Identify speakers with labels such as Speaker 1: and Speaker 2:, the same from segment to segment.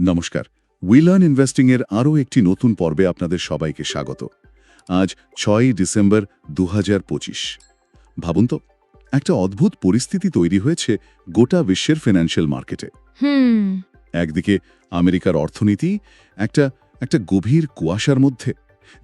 Speaker 1: নমস্কার। উইলার্ন ইনভেস্টিং এর আরও একটি নতুন পর্বে আপনাদের সবাইকে স্বাগত। আজ ছয়ই ডিসেম্বর দু হাজার পঁচিশ। ভাবুন তো একটা অদ্ভুত পরিস্থিতি তৈরি হয়েছে গোটা বিশ্বের ফিনান্সিয়াল মার্কেটে একদিকে আমেরিকার অর্থনীতি একটা একটা গভীর কুয়াশার মধ্যে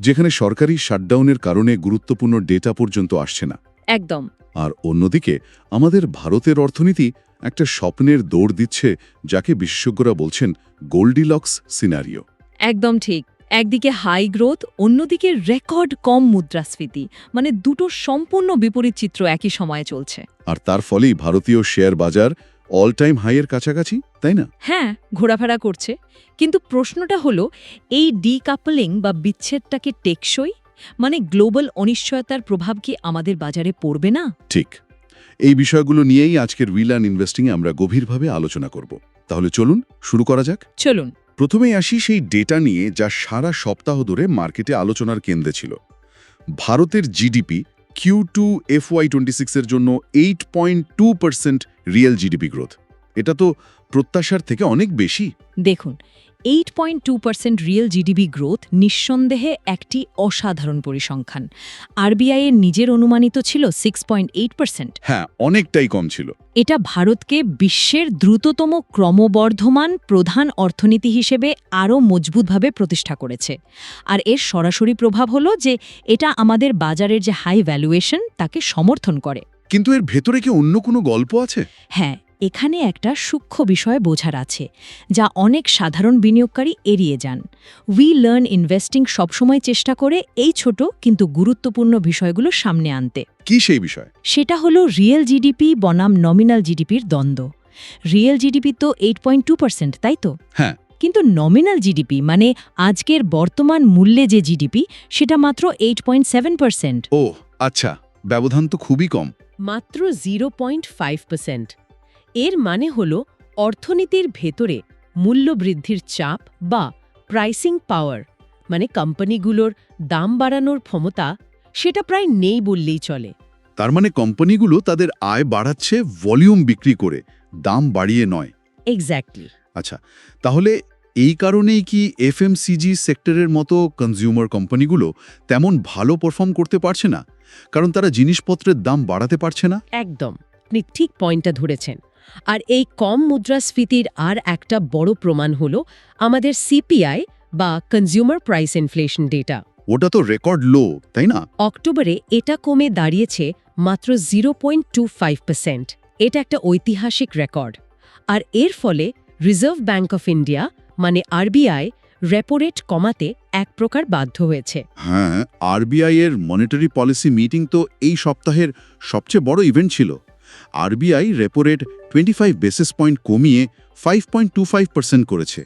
Speaker 1: যেখানে সরকারি শাটডাউনের কারণে গুরুত্বপূর্ণ ডেটা পর্যন্ত আসছে না।
Speaker 2: একদম।
Speaker 1: আর অন্যদিকে আমাদের ভারতের অর্থনীতি একটা স্বপ্নের দৌড় দিচ্ছে যাকে বিশেষজ্ঞরা বলছেন গোল্ডিলক্স সিনারিও।
Speaker 2: একদম ঠিক। একদিকে হাই গ্রোথ অন্যদিকে রেকর্ড কম মুদ্রাস্ফীতি। মানে দুটো সম্পূর্ণ বিপরীত চিত্র একই সময়ে চলছে।
Speaker 1: আর তার ফলেই ভারতীয় শেয়ার বাজার অল টাইম হাইয়ের কাছাকাছি তাই না?
Speaker 2: হ্যাঁ ঘোরাফেরা করছে। কিন্তু প্রশ্নটা হলো এই ডিকাপলিং বা বিচ্ছেদটাকে টেকসই? মানে গ্লোবাল অনিশ্চয়তার প্রভাব কি আমাদের বাজারে পড়বে না?
Speaker 1: ঠিক। এই বিষয়গুলো নিয়েই আজকের উইলান ইনভেস্টিংয়ে আমরা গভীরভাবে আলোচনা করব। তাহলে চলুন শুরু করা যাক।
Speaker 2: চলুন।
Speaker 1: প্রথমেই আসি সেই ডেটা নিয়ে যা সারা সপ্তাহ ধরে মার্কেটে আলোচনার কেন্দ্রে ছিল। ভারতের GDP Q two FY twenty সিক্সের জন্য eight point two percent real GDP growth এটা তো প্রত্যাশার থেকে অনেক বেশি।
Speaker 2: দেখুন eight point two percent real GDP growth নিঃসন্দেহে একটি অসাধারণ পরিসংখ্যান। আরবিআইয়ের নিজের অনুমানিত ছিল সিক্স পয়েন্ট এইট পার্সেন্ট
Speaker 1: হ্যাঁ অনেকটাই কম ছিল।
Speaker 2: এটা ভারতকে বিশ্বের দ্রুততম ক্রমবর্ধমান প্রধান অর্থনীতি হিসেবে আরও মজবুতভাবে প্রতিষ্ঠা করেছে। আর এর সরাসরি প্রভাব হলো যে এটা আমাদের বাজারের যে হাই ভ্যালুয়েশন তাকে সমর্থন করে।
Speaker 1: কিন্তু এর ভেতরে কি অন্য কোনো গল্প আছে?
Speaker 2: হ্যাঁ এখানে একটা সূক্ষ্ম বিষয় বোঝার আছে যা অনেক সাধারণ বিনিয়োগকারী এড়িয়ে যান। উই লার্ন ইনভেস্টিং সবসময় চেষ্টা করে এই ছোট কিন্তু গুরুত্বপূর্ণ বিষয়গুলো সামনে আনতে।
Speaker 1: কি সেই বিষয়?
Speaker 2: সেটা হলো রিয়েল জিডিপি বনাম নমিনাল জিডিপির দ্বন্দ্ব। রিয়েল জিডিপি তো এইট পয়েন্ট টু পার্সেন্ট তাই তো?
Speaker 1: হ্যাঁ।
Speaker 2: কিন্তু নমিনাল জিডিপি মানে আজকের বর্তমান মূল্যে যে জিডিপি সেটা মাত্র এইট পয়েন্ট সেভেন পার্সেন্ট
Speaker 1: ও আচ্ছা ব্যবধান তো খুবই কম।
Speaker 3: মাত্র জিরো পয়েন্ট ফাইভ পার্সেন্ট এর মানে হল অর্থনীতির ভেতরে মূল্যবৃদ্ধির চাপ বা প্রাইসিং পাওয়ার মানে কোম্পানিগুলোর দাম বাড়ানোর ক্ষমতা সেটা প্রায় নেই বললেই চলে।
Speaker 1: তার মানে কোম্পানিগুলো তাদের আয় বাড়াচ্ছে ভলিউম বিক্রি করে দাম বাড়িয়ে নয়।
Speaker 3: এক্স্যাক্টলি
Speaker 1: আচ্ছা তাহলে এই কারণেই কি এফএমসিজি সেক্টরের মতো কনজিউমার কোম্পানিগুলো তেমন ভালো পারফর্ম করতে পারছে না? কারণ তারা জিনিসপত্রের দাম বাড়াতে পারছে না?
Speaker 3: একদম। আপনি ঠিক পয়েন্টটা ধরেছেন। আর এই কম মুদ্রাস্ফীতির আর একটা বড় প্রমাণ হল আমাদের সিপিআই বা কনজিউমার প্রাইস ইনফ্লেশন ডেটা
Speaker 1: ওটা তো রেকর্ড লো তাই না?
Speaker 3: অক্টোবরে এটা কমে দাঁড়িয়েছে মাত্র zero point two five percent এটা একটা ঐতিহাসিক রেকর্ড আর এর ফলে রিজার্ভ ব্যাঙ্ক অফ ইন্ডিয়া মানে আরবিআই রেপো রেট কমাতে এক প্রকার বাধ্য হয়েছে।
Speaker 1: হ্যাঁ আরবিআই এর মনিটারি পলিসি মিটিং তো এই সপ্তাহের সবচেয়ে বড় ইভেন্ট ছিল। RBI repo rate twenty five basis point কমিয়ে five point two five percent করেছে।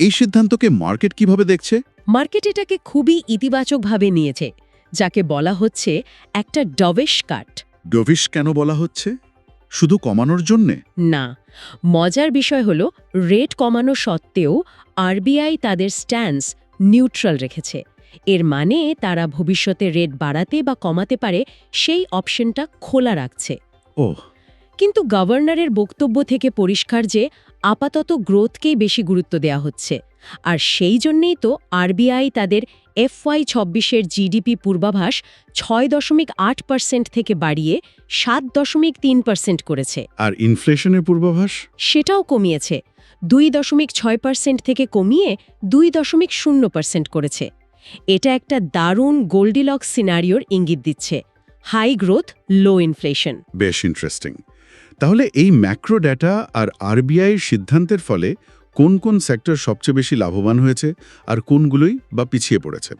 Speaker 1: এই সিদ্ধান্তকে মার্কেট কীভাবে দেখছে?
Speaker 3: মার্কেট এটাকে খুবই ইতিবাচকভাবে নিয়েছে যাকে বলা হচ্ছে একটা ডবেশ কাট
Speaker 1: ডভিশ কেন বলা হচ্ছে? শুধু কমানোর জন্যে?
Speaker 3: না মজার বিষয় হল রেট কমানো সত্ত্বেও আরবিআই তাদের স্ট্যান্স নিউট্রাল রেখেছে। এর মানে তারা ভবিষ্যতে রেট বাড়াতে বা কমাতে পারে সেই অপশনটা খোলা রাখছে।
Speaker 1: ও।
Speaker 3: কিন্তু গভর্নরের বক্তব্য থেকে পরিষ্কার যে আপাতত গ্রোথকেই বেশি গুরুত্ব দেওয়া হচ্ছে। আর সেই জন্যেই তো আরবিআই তাদের এফওয়াই ছব্বিশের জিডিপি পূর্বাভাস ছয় দশমিক আট পার্সেন্ট থেকে বাড়িয়ে সাত দশমিক তিন পার্সেন্ট করেছে।
Speaker 1: আর ইনফ্লেশনের পূর্বাভাস?
Speaker 3: সেটাও কমিয়েছে। দুই দশমিক ছয় পার্সেন্ট থেকে কমিয়ে দুই দশমিক শূন্য পার্সেন্ট করেছে। এটা একটা দারুণ গোল্ডিলক্স সিনারিওর ইঙ্গিত দিচ্ছে। High growth low inflation.
Speaker 1: বেশ ইন্টারেস্টিং। তাহলে এই ম্যাক্রো ডেটা আর আরবিআইয়ের সিদ্ধান্তের ফলে কোন কোন সেক্টর সবচেয়ে বেশি লাভবান হয়েছে আর কোনগুলোই বা পিছিয়ে পড়েছে?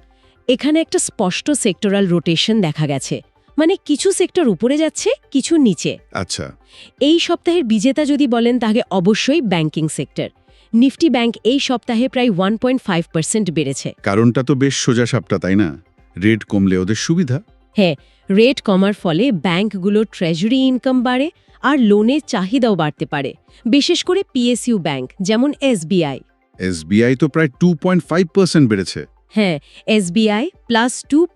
Speaker 3: এখানে একটা স্পষ্ট সেক্টরাল রোটেশন দেখা গেছে। মানে কিছু সেক্টর উপরে যাচ্ছে কিছু নিচে।
Speaker 1: আচ্ছা।
Speaker 3: এই সপ্তাহের বিজেতা যদি বলেন তাহলে অবশ্যই ব্যাংকিং সেক্টর নিফটি ব্যাংক এই সপ্তাহে প্রায় ওয়ান পয়েন্ট ফাইভ পার্সেন্ট বেড়েছে।
Speaker 1: কারণটা তো বেশ সোজা সাপটা তাই না? রেট কমলে ওদের সুবিধা।
Speaker 3: হ্যাঁ রেট কমার ফলে ব্যাংকগুলোর ট্রেজারি ইনকাম বাড়ে আর লোনের চাহিদাও বাড়তে পারে বিশেষ করে পিএসইউ ব্যাংক যেমন এসবিআই
Speaker 1: এসবিআই তো প্রায় টু বেড়েছে।
Speaker 3: হ্যাঁ এসবিআই প্লাস টু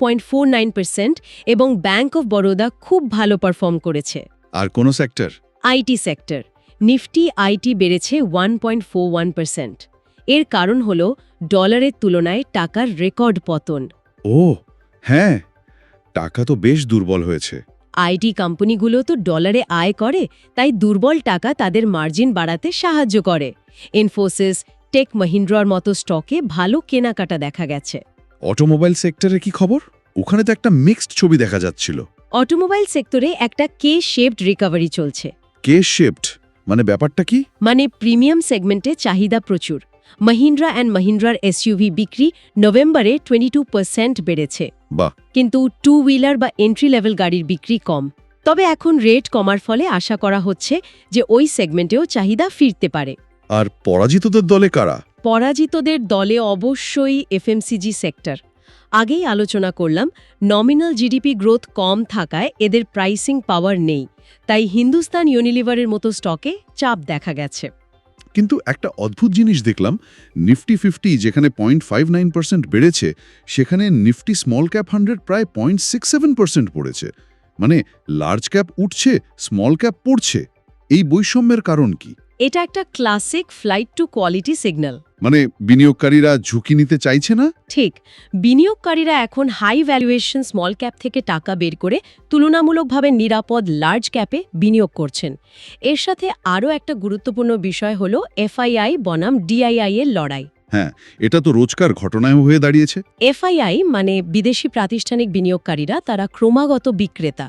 Speaker 3: এবং ব্যাংক অফ বরোদা খুব ভালো পারফর্ম করেছে।
Speaker 1: আর কোন sector
Speaker 3: IT sector Nifty IT বেড়েছে one point four one percent এর কারণ হল ডলারের তুলনায় টাকার রেকর্ড পতন।
Speaker 1: ও হ্যাঁ টাকা তো বেশ দুর্বল হয়েছে।
Speaker 3: আইটি কোম্পানিগুলো তো ডলারে আয় করে তাই দুর্বল টাকা তাদের মার্জিন বাড়াতে সাহায্য করে। ইনফোসিস টেক মহিন্দ্রার মতো স্টকে ভালো কেনাকাটা দেখা গেছে।
Speaker 1: অটোমোবাইল সেক্টরে কি খবর? ওখানে তো একটা মিক্সড ছবি দেখা যাচ্ছিল।
Speaker 3: অটোমোবাইল সেক্টরে একটা কে শেপড রিকভারি চলছে।
Speaker 1: কে শিফট মানে ব্যাপারটা কি?
Speaker 3: মানে প্রিমিয়াম সেগমেন্টে চাহিদা প্রচুর। মহিন্দ্রা অ্যান্ড মহিন্দ্রার এসইউভি বিক্রি নভেম্বরে টোয়েন্টি টু পার্সেন্ট বেড়েছে।
Speaker 1: বাহ।
Speaker 3: কিন্তু টু হুইলার বা এন্ট্রি লেভেল গাড়ির বিক্রি কম। তবে এখন রেট কমার ফলে আশা করা হচ্ছে যে ওই সেগমেন্টেও চাহিদা ফিরতে পারে।
Speaker 1: আর পরাজিতদের দলে কারা?
Speaker 3: পরাজিতদের দলে অবশ্যই এফএমসিজি সেক্টর আগেই আলোচনা করলাম নমিনাল জিডিপি গ্রোথ কম থাকায় এদের প্রাইসিং পাওয়ার নেই। তাই হিন্দুস্তান ইউনিলিভারের মতো স্টকে চাপ দেখা গেছে।
Speaker 1: কিন্তু একটা অদ্ভুত জিনিস দেখলাম, নিফটি ফিফটি যেখানে পয়েন্ট ফাইভ নাইন পার্সেন্ট বেড়েছে, সেখানে নিফটি স্মল ক্যাপ হান্ড্রেড প্রায় পয়েন্ট সিক্স সেভেন পার্সেন্ট পড়েছে। মানে লার্জ ক্যাপ উঠছে, স্মল ক্যাপ পড়ছে। এই বৈষম্যের কারণ কি?
Speaker 3: এটা একটা classic flight to quality signal
Speaker 1: মানে বিনিয়োগকারীরা ঝুঁকি নিতে চাইছে না?
Speaker 3: ঠিক বিনিয়োগকারীরা এখন হাই ভ্যালুয়েশন স্মল ক্যাপ থেকে টাকা বের করে তুলনামূলকভাবে নিরাপদ লার্জ ক্যাপে বিনিয়োগ করছেন। এর সাথে আরও একটা গুরুত্বপূর্ণ বিষয় হল এফআইআই বনাম ডিআইআই এর লড়াই।
Speaker 1: হ্যাঁ এটা তো রোজকার ঘটনায় হয়ে দাঁড়িয়েছে।
Speaker 3: এফআইআই মানে বিদেশি প্রাতিষ্ঠানিক বিনিয়োগকারীরা তারা ক্রমাগত বিক্রেতা।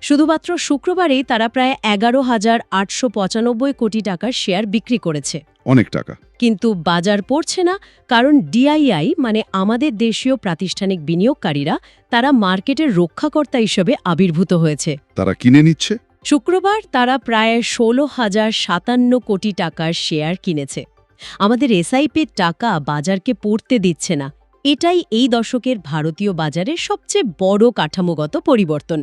Speaker 3: শুধুমাত্র শুক্রবারেই তারা প্রায় এগারো হাজার আটশো পঁচানব্বই কোটি টাকার শেয়ার বিক্রি করেছে।
Speaker 1: অনেক টাকা।
Speaker 3: কিন্তু বাজার পড়ছে না কারণ ডিআইআই মানে আমাদের দেশীয় প্রাতিষ্ঠানিক বিনিয়োগকারীরা তারা মার্কেটের রক্ষাকর্তা হিসেবে আবির্ভূত হয়েছে।
Speaker 1: তারা কিনে নিচ্ছে?
Speaker 3: শুক্রবার তারা প্রায় ষোলো হাজার সাতান্ন কোটি টাকার শেয়ার কিনেছে। আমাদের এসআইপির টাকা বাজারকে পড়তে দিচ্ছে না। এটাই এই দশকের ভারতীয় বাজারের সবচেয়ে বড় কাঠামোগত পরিবর্তন।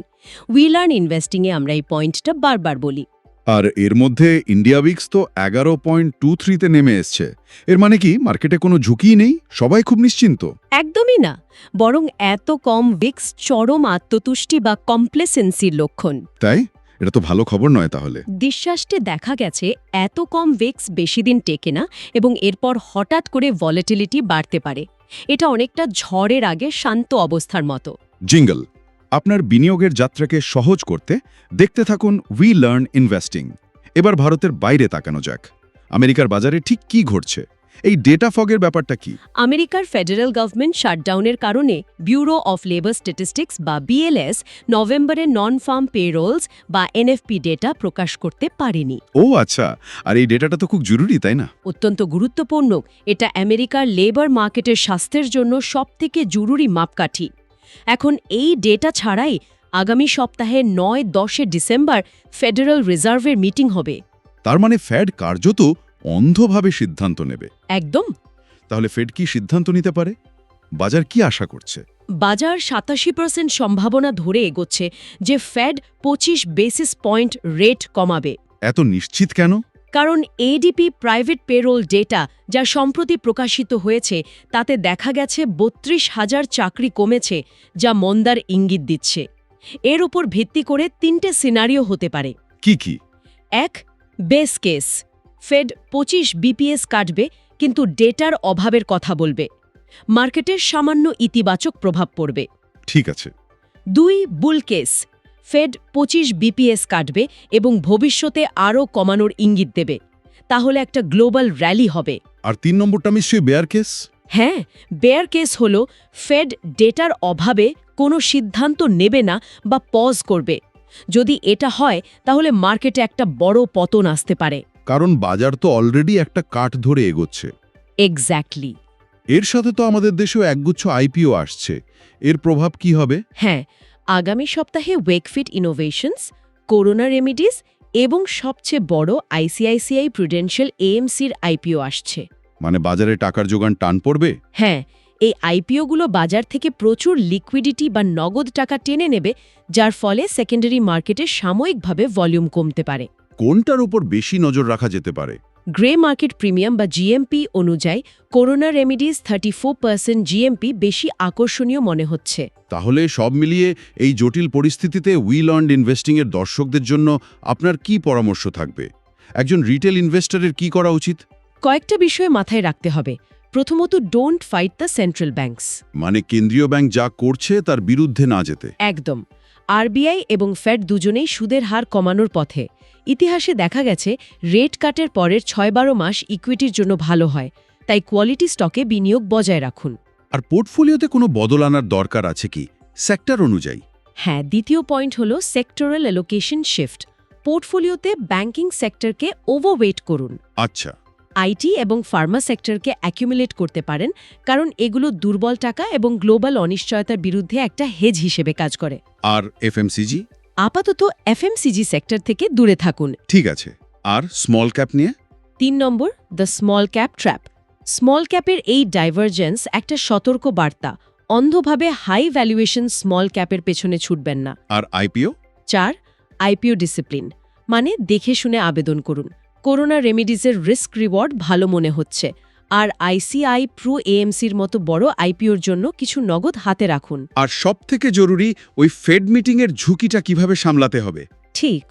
Speaker 3: উইলার্ন ইনভেস্টিংয়ে আমরা এই পয়েন্টটা বারবার বলি।
Speaker 1: আর এর মধ্যে ইন্ডিয়া উইক্স তো এগারো পয়েন্ট টু থ্রিতে নেমে এসছে। এর মানে কি মার্কেটে কোনো ঝুঁকিই নেই? সবাই খুব নিশ্চিন্ত।
Speaker 3: একদমই না। বরং এত কম ভিক্স চরম আত্মতুষ্টি বা কমপ্লেসেন্সির লক্ষণ।
Speaker 1: তাই? এটা তো ভালো খবর নয় তাহলে।
Speaker 3: বিশ্বাসটে দেখা গেছে এত কম ভেক্স বেশি দিন টেকে না এবং এরপর হঠাৎ করে ভলেটিলিটি বাড়তে পারে। এটা অনেকটা ঝড়ের আগে শান্ত অবস্থার মতো।
Speaker 1: জিঙ্গল আপনার বিনিয়োগের যাত্রাকে সহজ করতে দেখতে থাকুন উই লার্ন ইনভেস্টিং এবার ভারতের বাইরে তাকানো যাক। আমেরিকার বাজারে ঠিক কি ঘটছে? এই ডেটা ফগের ব্যাপারটা কি?
Speaker 3: আমেরিকার ফেডারেল গভর্নমেন্ট শাটডাউনের কারণে ব্যুরো অফ লেবার স্ট্যাটিস্টিক্স বা বিএলএস নভেম্বরে নন ফার্ম পেরোলস বা এনএফপি ডেটা প্রকাশ করতে পারেনি।
Speaker 1: ও আচ্ছা আর এই ডেটাটা তো খুব জরুরি তাই না?
Speaker 3: অত্যন্ত গুরুত্বপূর্ণ এটা আমেরিকার লেবার মার্কেটের স্বাস্থ্যের জন্য সবথেকে জরুরি মাপকাঠি। এখন এই ডেটা ছাড়াই আগামী সপ্তাহে নয় দশে ডিসেম্বর ফেডারেল রিজার্ভের মিটিং হবে।
Speaker 1: তার মানে ফ্যাড কার্যত অন্ধভাবে সিদ্ধান্ত নেবে।
Speaker 3: একদম।
Speaker 1: তাহলে ফেড কি সিদ্ধান্ত নিতে পারে? বাজার কি আশা করছে?
Speaker 3: বাজার সাতাশি পার্সেন্ট সম্ভাবনা ধরে এগোচ্ছে যে ফেড পঁচিশ বেসিস পয়েন্ট রেট কমাবে।
Speaker 1: এত নিশ্চিত কেন?
Speaker 3: কারণ এডিপি প্রাইভেট পেরোল ডেটা যা সম্প্রতি প্রকাশিত হয়েছে তাতে দেখা গেছে বত্রিশ হাজার চাকরি কমেছে যা মন্দার ইঙ্গিত দিচ্ছে। এর ওপর ভিত্তি করে তিনটে সিনারিও হতে পারে।
Speaker 1: কি কি?
Speaker 3: এক বেস কেস ফেড পঁচিশ বিপিএস কাটবে কিন্তু ডেটার অভাবের কথা বলবে। মার্কেটের সামান্য ইতিবাচক প্রভাব পড়বে।
Speaker 1: ঠিক আছে।
Speaker 3: দুই বুল কেস ফেড পঁচিশ বিপিএস কাটবে এবং ভবিষ্যতে আরও কমানোর ইঙ্গিত দেবে। তাহলে একটা গ্লোবাল র্যালি হবে।
Speaker 1: আর তিন নম্বরটা নিশ্চয়ই বেয়ার কেস
Speaker 3: হ্যাঁ বেয়ার কেস হল ফেড ডেটার অভাবে কোনো সিদ্ধান্ত নেবে না বা পজ করবে। যদি এটা হয় তাহলে মার্কেটে একটা বড় পতন আসতে পারে।
Speaker 1: কারণ বাজার তো অলরেডি একটা কাঠ ধরে এগোচ্ছে।
Speaker 3: এক্স্যাক্টলি
Speaker 1: এর সাথে তো আমাদের দেশেও একগুচ্ছ আইপিও আসছে। এর প্রভাব কি হবে?
Speaker 3: হ্যাঁ আগামী সপ্তাহে ওয়েকফিট ইনোভেশনস করোনা রেমিডিস এবং সবচেয়ে বড় আইসিআইসিআই প্রুডেন্সিয়াল এএমসির আইপিও আসছে।
Speaker 1: মানে বাজারে টাকার যোগান টান পড়বে?
Speaker 3: হ্যাঁ এই আইপিওগুলো বাজার থেকে প্রচুর লিকুইডিটি বা নগদ টাকা টেনে নেবে যার ফলে সেকেন্ডারি মার্কেটে সাময়িকভাবে ভলিউম কমতে পারে।
Speaker 1: কোনটার উপর বেশি নজর রাখা যেতে পারে?
Speaker 3: গ্রে মার্কেট প্রিমিয়াম বা জিএমপি অনুযায়ী Corona Remedies thirty four percent GMP বেশি আকর্ষণীয় মনে হচ্ছে।
Speaker 1: তাহলে সব মিলিয়ে এই জটিল পরিস্থিতিতে উইল অন্ড ইনভেস্টিংয়ের দর্শকদের জন্য আপনার কি পরামর্শ থাকবে? একজন রিটেল ইনভেস্টরের কি করা উচিত?
Speaker 3: কয়েকটা বিষয় মাথায় রাখতে হবে। প্রথমত don't fight the central banks
Speaker 1: মানে কেন্দ্রীয় ব্যাংক যা করছে তার বিরুদ্ধে না যেতে।
Speaker 3: একদম। আরবিআই এবং ফেড দুজনেই সুদের হার কমানোর পথে। ইতিহাসে দেখা গেছে রেট কাটের পরের ছয় বারো মাস ইকুইটির জন্য ভালো হয় তাই কোয়ালিটি স্টকে বিনিয়োগ বজায় রাখুন।
Speaker 1: আর পোর্টফোলিওতে কোনো বদল আনার দরকার আছে কি? সেক্টর অনুযায়ী।
Speaker 3: হ্যাঁ দ্বিতীয় পয়েন্ট হল সেক্টরাল অ্যালোকেশন শিফট পোর্টফোলিওতে ব্যাংকিং সেক্টরকে ওভারওয়েট করুন।
Speaker 1: আচ্ছা।
Speaker 3: আইটি এবং ফার্মা সেক্টরকে অ্যাকিউমুলেট করতে পারেন কারণ এগুলো দুর্বল টাকা এবং গ্লোবাল অনিশ্চয়তার বিরুদ্ধে একটা হেজ হিসেবে কাজ করে।
Speaker 1: আর এফএমসিজি
Speaker 3: আপাতত এফএমসিজি সেক্টর থেকে দূরে থাকুন।
Speaker 1: ঠিক আছে। আর স্মল ক্যাপ নিয়ে?
Speaker 3: তিন নম্বর the small cap trap small ক্যাপের এই ডাইভারজেন্স একটা সতর্ক বার্তা। অন্ধভাবে হাই ভ্যালুয়েশন স্মল ক্যাপের পেছনে ছুটবেন না।
Speaker 1: আর আইপিও
Speaker 3: চার আইপিও ডিসিপ্লিন মানে দেখে শুনে আবেদন করুন। করোনা রেমিডিজের রিস্ক রিওয়ার্ড ভালো মনে হচ্ছে। আর আইসিআই প্রো এএমসির মতো বড় আইপিওর জন্য কিছু নগদ হাতে রাখুন।
Speaker 1: আর সবথেকে জরুরি ওই ফেড মিটিংয়ের ঝুঁকিটা কীভাবে সামলাতে হবে?
Speaker 3: ঠিক।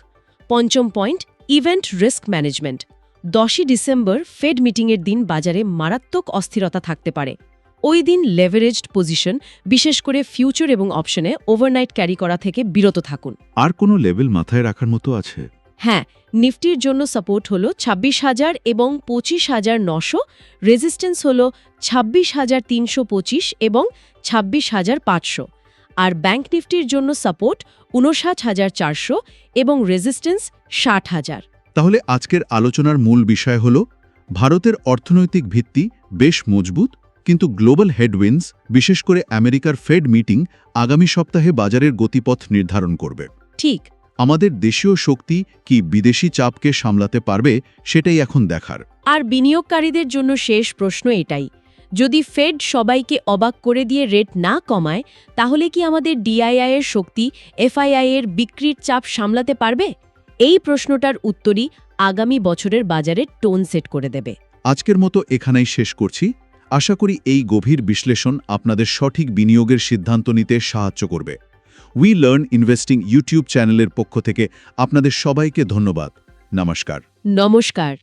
Speaker 3: পঞ্চম পয়েন্ট ইভেন্ট রিস্ক ম্যানেজমেন্ট। দশই ডিসেম্বর ফেড মিটিংয়ের দিন বাজারে মারাত্মক অস্থিরতা থাকতে পারে। ওই দিন লেভারেজড পজিশন বিশেষ করে ফিউচার এবং অপশনে ওভারনাইট ক্যারি করা থেকে বিরত থাকুন।
Speaker 4: আর কোনো লেভেল মাথায় রাখার মতো আছে?
Speaker 3: হ্যাঁ নিফটির জন্য সাপোর্ট হল ছাব্বিশ হাজার এবং পঁচিশ হাজার নশো রেজিস্ট্যান্স হল ছাব্বিশ হাজার তিনশো পঁচিশ এবং ছাব্বিশ হাজার পাঁচশো। আর ব্যাংক নিফটির জন্য সাপোর্ট উনষাট হাজার চারশো এবং রেজিস্ট্যান্স ষাট হাজার।
Speaker 4: তাহলে আজকের আলোচনার মূল বিষয় হল ভারতের অর্থনৈতিক ভিত্তি বেশ মজবুত কিন্তু গ্লোবাল হেডউইন্স বিশেষ করে আমেরিকার ফেড মিটিং আগামী সপ্তাহে বাজারের গতিপথ নির্ধারণ করবে।
Speaker 3: ঠিক।
Speaker 4: আমাদের দেশীয় শক্তি কি বিদেশি চাপকে সামলাতে পারবে সেটাই এখন দেখার।
Speaker 3: আর বিনিয়োগকারীদের জন্য শেষ প্রশ্ন এটাই। যদি ফেড সবাইকে অবাক করে দিয়ে রেট না কমায় তাহলে কি আমাদের ডিআইআই এর শক্তি এফআইআই এর বিক্রির চাপ সামলাতে পারবে? এই প্রশ্নটার উত্তরই আগামী বছরের বাজারে টোন সেট করে দেবে।
Speaker 4: আজকের মতো এখানেই শেষ করছি। আশা করি এই গভীর বিশ্লেষণ আপনাদের সঠিক বিনিয়োগের সিদ্ধান্ত নিতে সাহায্য করবে। উই লার্ন ইনভেস্টিং ইউটিউব চ্যানেলের পক্ষ থেকে আপনাদের সবাইকে ধন্যবাদ। নমস্কার।
Speaker 3: নমস্কার।